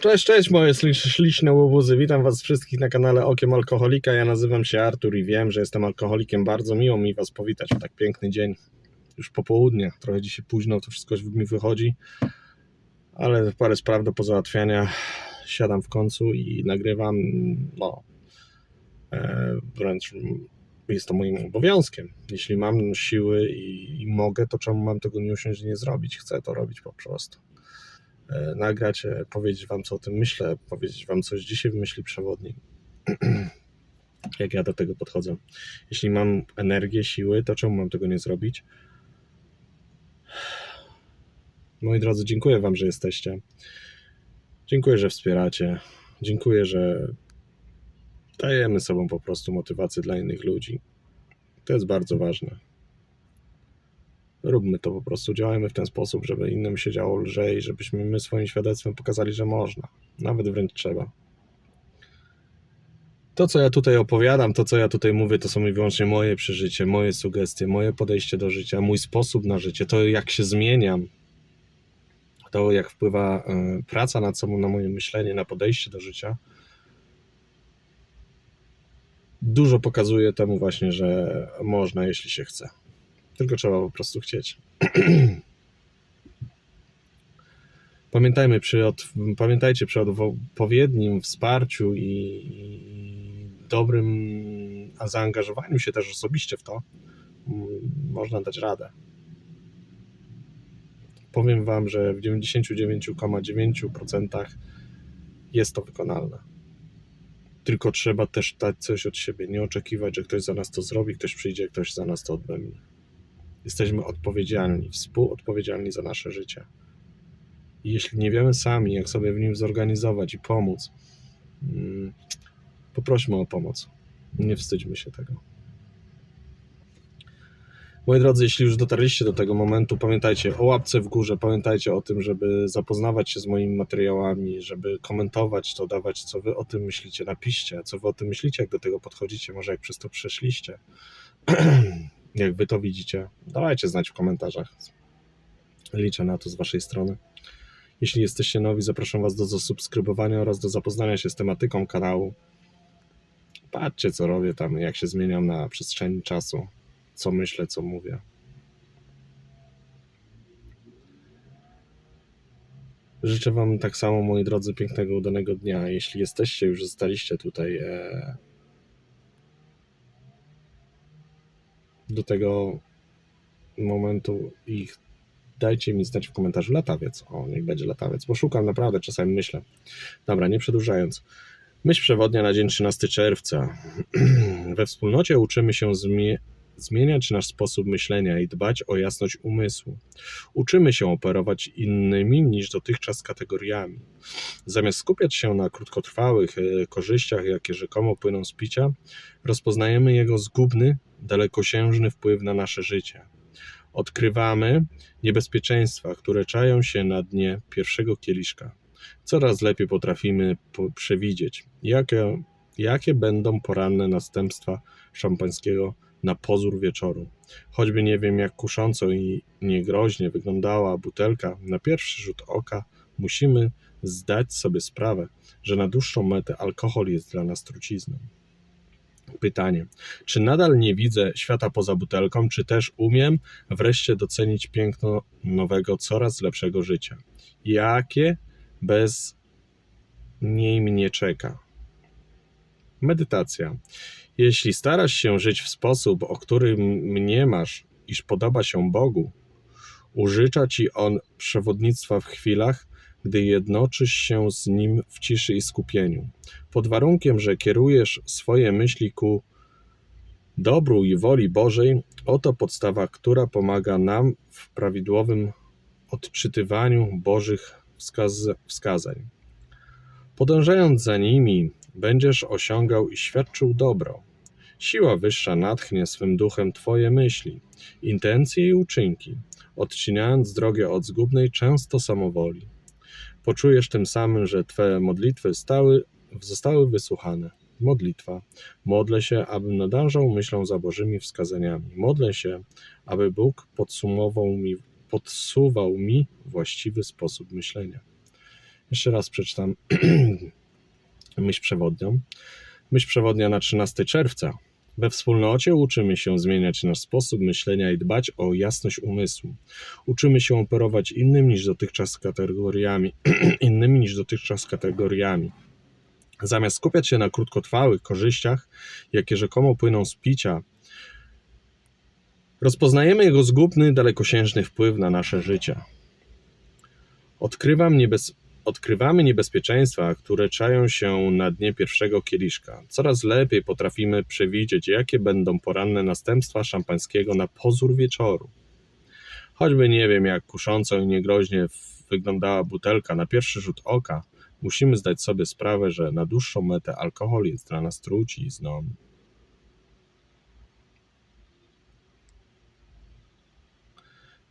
Cześć, cześć moje śliczne- łobuzy. Witam was wszystkich na kanale Okiem Alkoholika. Ja nazywam się Artur i wiem, że jestem alkoholikiem. Bardzo miło mi was powitać w tak piękny dzień. Już popołudnie, trochę dzisiaj późno, to wszystko mi wychodzi, ale parę spraw do pozałatwiania. Siadam w końcu i nagrywam. No, e, wręcz jest to moim obowiązkiem. Jeśli mam siły i, i mogę, to czemu mam tego nie usiąść i nie zrobić? Chcę to robić po prostu nagrać, e, powiedzieć Wam, co o tym myślę, powiedzieć Wam coś dzisiaj w myśli przewodniej. Jak ja do tego podchodzę. Jeśli mam energię, siły, to czemu mam tego nie zrobić? Moi drodzy, dziękuję Wam, że jesteście. Dziękuję, że wspieracie. Dziękuję, że dajemy sobą po prostu motywację dla innych ludzi. To jest bardzo ważne. Róbmy to po prostu, działajmy w ten sposób, żeby innym się działo lżej, żebyśmy my swoim świadectwem pokazali, że można. Nawet wręcz trzeba. To, co ja tutaj opowiadam, to, co ja tutaj mówię, to są wyłącznie moje przeżycie, moje sugestie, moje podejście do życia, mój sposób na życie, to jak się zmieniam, to jak wpływa e, praca nad sobą na moje myślenie, na podejście do życia. Dużo pokazuje temu właśnie, że można, jeśli się chce. Tylko trzeba po prostu chcieć. Pamiętajmy przy od, pamiętajcie przy odpowiednim wsparciu i, dobrym zaangażowaniu się też osobiście w to, mm, można dać radę. Powiem Wam, że w 99,9% jest to wykonalne. Tylko trzeba też dać coś od siebie, nie oczekiwać, że ktoś za nas to zrobi, ktoś przyjdzie, ktoś za nas to odbędzie. Jesteśmy odpowiedzialni, współodpowiedzialni za nasze życie. I jeśli nie wiemy sami, jak sobie w nim zorganizować i pomóc, mm, poprośmy o pomoc. Nie wstydźmy się tego. Moi drodzy, jeśli już dotarliście do tego momentu, pamiętajcie o łapce w górze, pamiętajcie o tym, żeby zapoznawać się z moimi materiałami, żeby komentować to, dawać, co wy o tym myślicie. Napiszcie, co wy o tym myślicie, jak do tego podchodzicie, może jak przez to przeszliście. jak wy to widzicie, dawajcie znać w komentarzach. Liczę na to z waszej strony. Jeśli jesteście nowi, zapraszam was do zasubskrybowania oraz do zapoznania się z tematyką kanału. Patrzcie, co robię tam, jak się zmieniam na przestrzeni czasu, co myślę, co mówię. Życzę Wam tak samo, moi drodzy, pięknego, udanego dnia. Jeśli jesteście, już zostaliście tutaj e, do tego momentu i dajcie mi znać w komentarzu latawiec. O, niech będzie latawiec, bo szukam naprawdę, czasami myślę. Dobra, nie przedłużając. Myśl przewodnia na dzień 13 czerwca. We wspólnocie uczymy się zmie zmieniać nasz sposób myślenia i dbać o jasność umysłu. Uczymy się operować innymi niż dotychczas kategoriami. Zamiast skupiać się na krótkotrwałych e, korzyściach, jakie rzekomo płyną z picia, rozpoznajemy jego zgubny, dalekosiężny wpływ na nasze życie. Odkrywamy niebezpieczeństwa, które czają się na dnie pierwszego kieliszka. Coraz lepiej potrafimy przewidzieć, jakie, jakie będą poranne następstwa szampańskiego na pozór wieczoru. Choćby nie wiem, jak kusząco i niegroźnie wyglądała butelka, na pierwszy rzut oka musimy zdać sobie sprawę, że na dłuższą metę alkohol jest dla nas trucizną. Pytanie: czy nadal nie widzę świata poza butelką, czy też umiem wreszcie docenić piękno nowego, coraz lepszego życia? Jakie bez niej mnie czeka? Medytacja. Jeśli starasz się żyć w sposób, o którym mniemasz, iż podoba się Bogu, użycza ci On przewodnictwa w chwilach, gdy jednoczysz się z Nim w ciszy i skupieniu. Pod warunkiem, że kierujesz swoje myśli ku dobru i woli Bożej, oto podstawa, która pomaga nam w prawidłowym odczytywaniu Bożych wskaz wskazań. Podążając za nimi, będziesz osiągał i świadczył dobro. Siła wyższa natchnie swym duchem Twoje myśli, intencje i uczynki, odcinając drogę od zgubnej często samowoli. Poczujesz tym samym, że Twoje modlitwy stały, zostały wysłuchane. Modlitwa. Modlę się, abym nadążał myślą za Bożymi wskazaniami. Modlę się, aby Bóg podsumował mi, podsuwał mi właściwy sposób myślenia. Jeszcze raz przeczytam myśl przewodnią. Myśl przewodnia na 13 czerwca. We wspólnocie uczymy się zmieniać nasz sposób myślenia i dbać o jasność umysłu. Uczymy się operować innym niż dotychczas kategoriami, innymi niż dotychczas kategoriami. Zamiast skupiać się na krótkotrwałych korzyściach, jakie rzekomo płyną z picia, rozpoznajemy jego zgubny, dalekosiężny wpływ na nasze życie. Odkrywam niebez... Odkrywamy niebezpieczeństwa, które czają się na dnie pierwszego kieliszka. Coraz lepiej potrafimy przewidzieć, jakie będą poranne następstwa szampańskiego na pozór wieczoru. Choćby nie wiem, jak kusząco i niegroźnie wyglądała butelka na pierwszy rzut oka, musimy zdać sobie sprawę, że na dłuższą metę alkohol jest dla nas trucizną.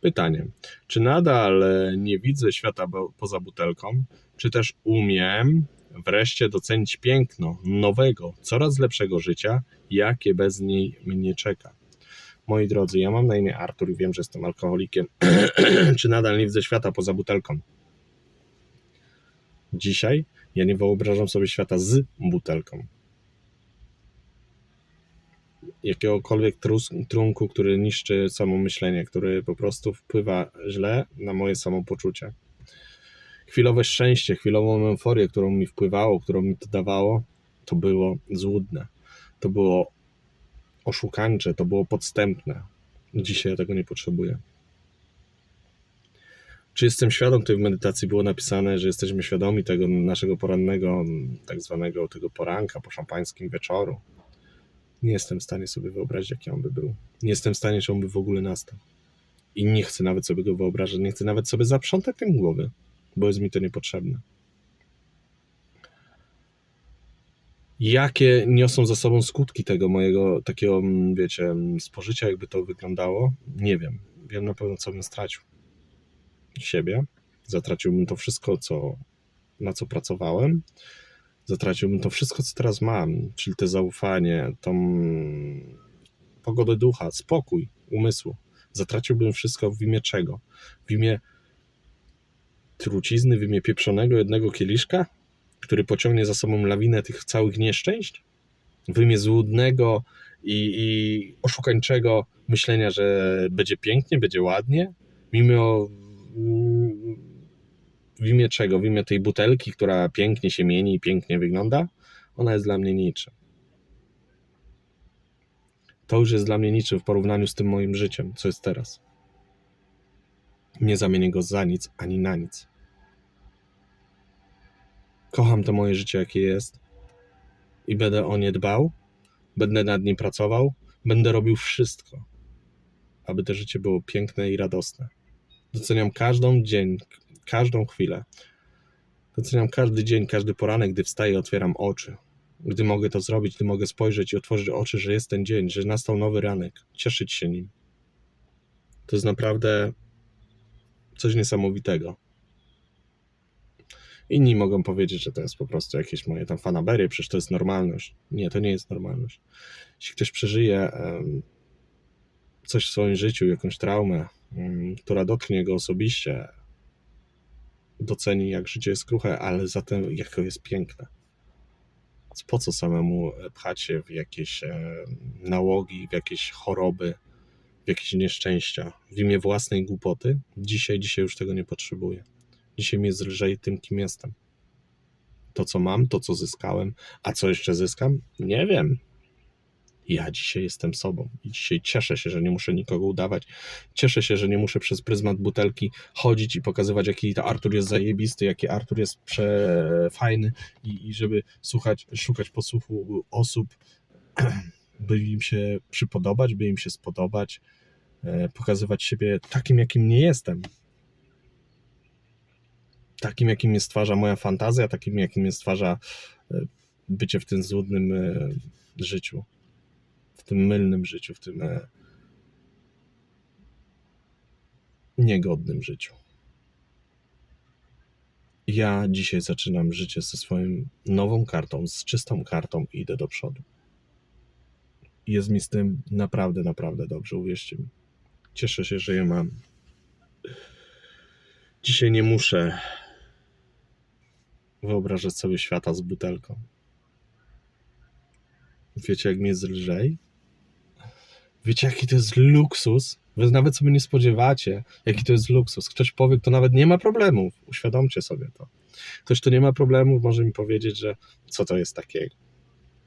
Pytanie: czy nadal nie widzę świata poza butelką, czy też umiem wreszcie docenić piękno nowego, coraz lepszego życia, jakie bez niej mnie czeka? Moi drodzy, ja mam na imię Artur i wiem, że jestem alkoholikiem. czy nadal nie widzę świata poza butelką? Dzisiaj ja nie wyobrażam sobie świata z butelką jakiegokolwiek trunku, który niszczy samo myślenie, który po prostu wpływa źle na moje samopoczucie. Chwilowe szczęście, chwilową euforię, którą mi wpływało, którą mi to dawało, to było złudne. To było oszukańcze, to było podstępne. Dzisiaj ja tego nie potrzebuję. Czy jestem świadom, w medytacji było napisane, że jesteśmy świadomi tego naszego porannego, tak zwanego tego poranka po szampańskim wieczoru, nie jestem w stanie sobie wyobrazić, jaki on by był. Nie jestem w stanie, czy on by w ogóle nastał. I nie chcę nawet sobie go wyobrażać, nie chcę nawet sobie zaprzątać tym głowy, bo jest mi to niepotrzebne. Jakie niosą za sobą skutki tego mojego takiego, mm, wiecie, mm, spożycia, jakby to wyglądało? Nie wiem. Wiem na pewno, co bym stracił. Siebie. Zatraciłbym to wszystko, co, na co pracowałem zatraciłbym to wszystko, co teraz mam, czyli to zaufanie, tą pogodę ducha, spokój umysłu. Zatraciłbym wszystko w imię czego? W imię trucizny, w imię pieprzonego jednego kieliszka, który pociągnie za sobą lawinę tych całych nieszczęść? W imię złudnego i, i oszukańczego myślenia, że będzie pięknie, będzie ładnie, mimo w imię czego? W imię tej butelki, która pięknie się mieni i pięknie wygląda? Ona jest dla mnie niczym. To już jest dla mnie niczym w porównaniu z tym moim życiem, co jest teraz. Nie zamienię go za nic ani na nic. Kocham to moje życie, jakie jest i będę o nie dbał, będę nad nim pracował, będę robił wszystko, aby to życie było piękne i radosne. Doceniam każdą dzień, każdą chwilę. Doceniam każdy dzień, każdy poranek, gdy wstaję i otwieram oczy. Gdy mogę to zrobić, gdy mogę spojrzeć i otworzyć oczy, że jest ten dzień, że nastał nowy ranek, cieszyć się nim. To jest naprawdę coś niesamowitego. Inni mogą powiedzieć, że to jest po prostu jakieś moje tam fanaberie, przecież to jest normalność. Nie, to nie jest normalność. Jeśli ktoś przeżyje coś w swoim życiu, jakąś traumę, um, która dotknie go osobiście, doceni, jak życie jest kruche, ale zatem jakie jest piękne. Po co samemu pchać się w jakieś e, nałogi, w jakieś choroby, w jakieś nieszczęścia, w imię własnej głupoty? Dzisiaj, dzisiaj już tego nie potrzebuję. Dzisiaj mi jest lżej tym, kim jestem. To, co mam, to, co zyskałem, a co jeszcze zyskam? Nie wiem ja dzisiaj jestem sobą i dzisiaj cieszę się, że nie muszę nikogo udawać. Cieszę się, że nie muszę przez pryzmat butelki chodzić i pokazywać, jaki to Artur jest zajebisty, jaki Artur jest przefajny i, i żeby słuchać, szukać posłuchu osób, by im się przypodobać, by im się spodobać, e, pokazywać siebie takim, jakim nie jestem. Takim, jakim mnie stwarza moja fantazja, takim, jakim mnie stwarza e, bycie w tym złudnym e, życiu w tym mylnym życiu, w tym e, niegodnym życiu. Ja dzisiaj zaczynam życie ze swoją nową kartą, z czystą kartą i idę do przodu. Jest mi z tym naprawdę, naprawdę dobrze, uwierzcie mi. Cieszę się, że je mam. Dzisiaj nie muszę wyobrażać sobie świata z butelką. Wiecie, jak mnie jest lżej? Wiecie, jaki to jest luksus? Wy nawet sobie nie spodziewacie, jaki to jest luksus. Ktoś powie, kto nawet nie ma problemów. Uświadomcie sobie to. Ktoś, kto nie ma problemów, może mi powiedzieć, że co to jest takiego.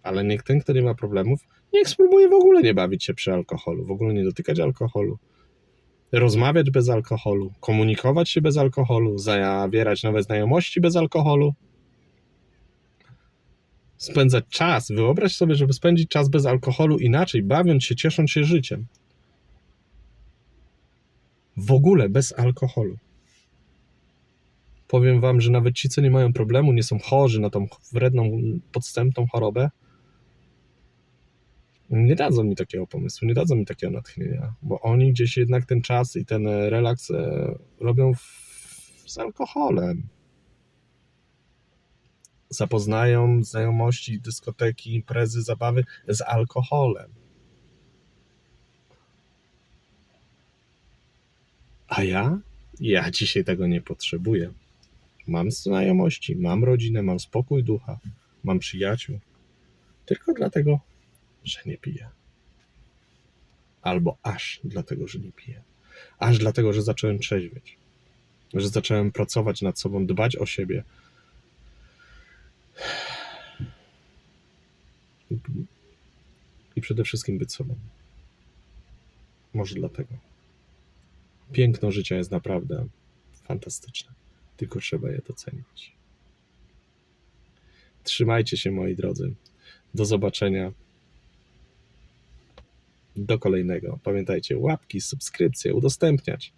Ale niech ten, kto nie ma problemów, niech spróbuje w ogóle nie bawić się przy alkoholu, w ogóle nie dotykać alkoholu, rozmawiać bez alkoholu, komunikować się bez alkoholu, zawierać nowe znajomości bez alkoholu. Spędzać czas. Wyobraź sobie, żeby spędzić czas bez alkoholu inaczej, bawiąc się, ciesząc się życiem. W ogóle bez alkoholu. Powiem wam, że nawet ci, co nie mają problemu, nie są chorzy na tą wredną, podstępną chorobę, nie dadzą mi takiego pomysłu, nie dadzą mi takiego natchnienia, bo oni gdzieś jednak ten czas i ten relaks e, robią w, z alkoholem. Zapoznają znajomości, dyskoteki, imprezy, zabawy z alkoholem. A ja? Ja dzisiaj tego nie potrzebuję. Mam znajomości, mam rodzinę, mam spokój ducha, mam przyjaciół. Tylko dlatego, że nie piję. Albo aż dlatego, że nie piję. Aż dlatego, że zacząłem trzeźwieć. Że zacząłem pracować nad sobą, dbać o siebie. I przede wszystkim być sobą. Może dlatego. Piękno życia jest naprawdę fantastyczne. Tylko trzeba je docenić. Trzymajcie się, moi drodzy. Do zobaczenia. Do kolejnego. Pamiętajcie, łapki, subskrypcje, udostępniać.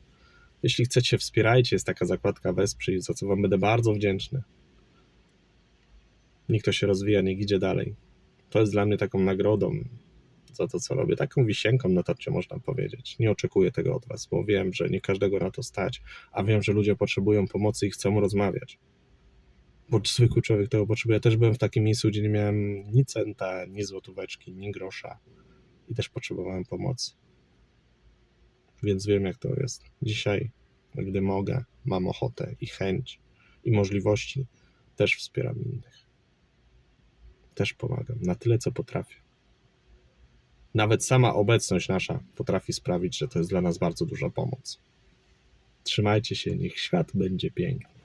Jeśli chcecie, wspierajcie. Jest taka zakładka Wesprzyj, za co Wam będę bardzo wdzięczny. Niech to się rozwija, niech idzie dalej. To jest dla mnie taką nagrodą za to, co robię. Taką wisienką na torcie, można powiedzieć. Nie oczekuję tego od Was, bo wiem, że nie każdego na to stać, a wiem, że ludzie potrzebują pomocy i chcą rozmawiać. Bo zwykły człowiek tego potrzebuje. Ja też byłem w takim miejscu, gdzie nie miałem ni centa, ni złotóweczki, ni grosza i też potrzebowałem pomocy. Więc wiem, jak to jest. Dzisiaj, gdy mogę, mam ochotę i chęć i możliwości, też wspieram innych. Też pomagam na tyle, co potrafię. Nawet sama obecność nasza potrafi sprawić, że to jest dla nas bardzo duża pomoc. Trzymajcie się, niech świat będzie piękny.